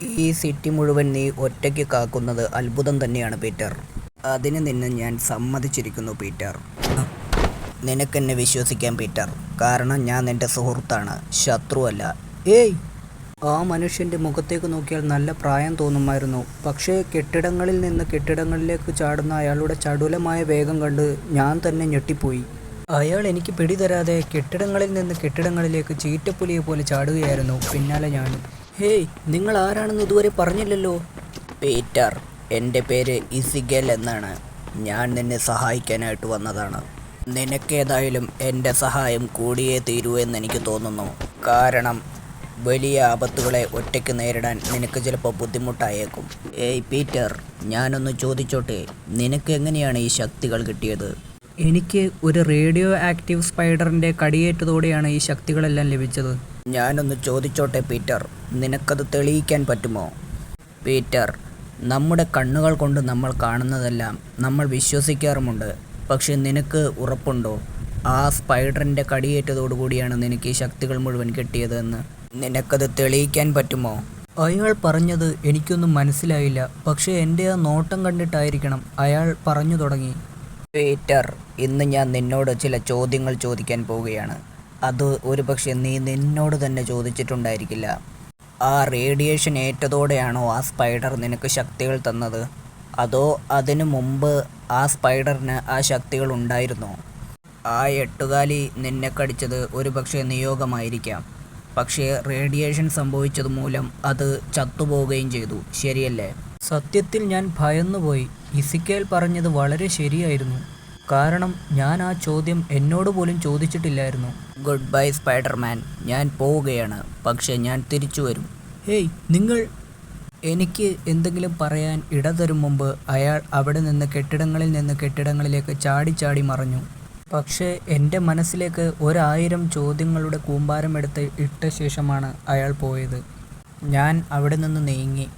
ഈ സിറ്റി മുഴുവൻ നീ ഒറ്റയ്ക്ക് കാക്കുന്നത് അത്ഭുതം തന്നെയാണ് പീറ്റർ. അതിന് നിന്നെ ഞാൻ സമ്മതിച്ചിരിക്കുന്നു പീറ്റർ. നിനക്കെന്നെ വിശ്വസിക്കാം പീറ്റർ. കാരണം ഞാൻ നിന്റെ സുഹൃത്താണ് ശത്രുവല്ല. ഏയ്! ആ മനുഷ്യന്റെ മുഖത്തേക്ക് നോക്കിയാൽ നല്ല പ്രായം തോന്നുമായിരുന്നു. പക്ഷേ കെട്ടിടങ്ങളിൽ നിന്ന് കെട്ടിടങ്ങളിലേക്ക് ചാടുന്ന അയാളുടെ ചടുലമായ വേഗം കണ്ട് ഞാൻ തന്നെ ഞെട്ടിപ്പോയി. അയാൾ എനിക്ക് പിടിതരാതെ കെട്ടിടങ്ങളിൽ നിന്ന് കെട്ടിടങ്ങളിലേക്ക് ചീറ്റപ്പുലിയെ പോലെ ചാടുകയായിരുന്നു പിന്നാലെ ഞാനും. ഹേയ് നിങ്ങൾ ആരാണെന്ന് ഇതുവരെ പറഞ്ഞില്ലല്ലോ? പീറ്റർ എന്റെ പേര് ഇസിഗൽ എന്നാണ്. ഞാൻ നിന്നെ സഹായിക്കാനായിട്ട് വന്നതാണ്. നിനക്കേതായാലും എന്റെ സഹായം കൂടിയേ തീരൂ എന്ന് എനിക്ക് തോന്നുന്നു. കാരണം വലിയ ആപത്തുകളെ ഒറ്റയ്ക്ക് നേരിടാൻ നിനക്ക് ചിലപ്പോൾ ബുദ്ധിമുട്ടായേക്കും. ഏയ് പീറ്റർ ഞാനൊന്ന് ചോദിച്ചോട്ടെ നിനക്ക് എങ്ങനെയാണ് ഈ ശക്തികൾ കിട്ടിയത്? എനിക്ക് ഒരു റേഡിയോ ആക്റ്റീവ് സ്പൈഡറിന്റെ കടിയേറ്റതോടെയാണ് ഈ ശക്തികളെല്ലാം ലഭിച്ചത്. ഞാനൊന്ന് ചോദിച്ചോട്ടെ പീറ്റർ. നിനക്കത് തെളിയിക്കാൻ പറ്റുമോ? പീറ്റർ നമ്മുടെ കണ്ണുകൾ കൊണ്ട് നമ്മൾ കാണുന്നതെല്ലാം നമ്മൾ വിശ്വസിക്കാറുമുണ്ട്. പക്ഷെ നിനക്ക് ഉറപ്പുണ്ടോ? ആ സ്പൈഡറിന്റെ കടിയേറ്റതോടുകൂടിയാണ് നിനക്ക് ഈ ശക്തികൾ മുഴുവൻ കിട്ടിയതെന്ന്. നിനക്കത് തെളിയിക്കാൻ പറ്റുമോ? അയാൾ പറഞ്ഞത് എനിക്കൊന്നും മനസ്സിലായില്ല. പക്ഷേ എന്റെ ആ നോട്ടം കണ്ടിട്ടായിരിക്കണം അയാൾ പറഞ്ഞു തുടങ്ങി. പീറ്റർ ഇന്ന് ഞാൻ നിന്നോട് ചില ചോദ്യങ്ങൾ ചോദിക്കാൻ പോവുകയാണ്. അത് ഒരുപക്ഷെ നീ നിന്നോട് തന്നെ ചോദിച്ചിട്ടുണ്ടായിരിക്കില്ല. ആ റേഡിയേഷൻ ഏറ്റതോടെയാണോ ആ സ്പൈഡർ നിനക്ക് ശക്തികൾ തന്നത്? അതോ അതിനു മുമ്പ് ആ സ്പൈഡറിന് ആ ശക്തികൾ ഉണ്ടായിരുന്നോ? ആ എട്ടുകാലി നിന്നെ കടിച്ചത് ഒരു പക്ഷേ നിയോഗമായിരിക്കാം. പക്ഷേ റേഡിയേഷൻ സംഭവിച്ചത് മൂലം അത് ചത്തുപോവുകയും ചെയ്തു. ശരിയല്ലേ? സത്യത്തിൽ ഞാൻ ഭയന്നുപോയി. ഇസിക്കേൽ പറഞ്ഞത് വളരെ ശരിയായിരുന്നു. കാരണം ഞാൻ ആ ചോദ്യം എന്നോട് പോലും ചോദിച്ചിട്ടില്ലായിരുന്നു. Good bye Spiderman. ഞാൻ പോവുകയാണ്. പക്ഷേ ഞാൻ തിരിച്ചു വരും. ഹേയ് നിങ്ങൾ എനിക്ക് എന്തെങ്കിലും പറയാൻ ഇടതരും മുമ്പ് അയാൾ അവിടെ നിന്ന് കെട്ടിടങ്ങളിൽ നിന്ന് കെട്ടിടങ്ങളിലേക്ക് ചാടി ചാടി മറഞ്ഞു. പക്ഷേ എന്റെ മനസ്സിലേക്ക് ഒരായിരം ചോദ്യങ്ങളുടെ കൂമ്പാരമെടുത്ത് ഇട്ട ശേഷമാണ് അയാൾ പോയത്. ഞാൻ അവിടെ നിന്ന് നീങ്ങി.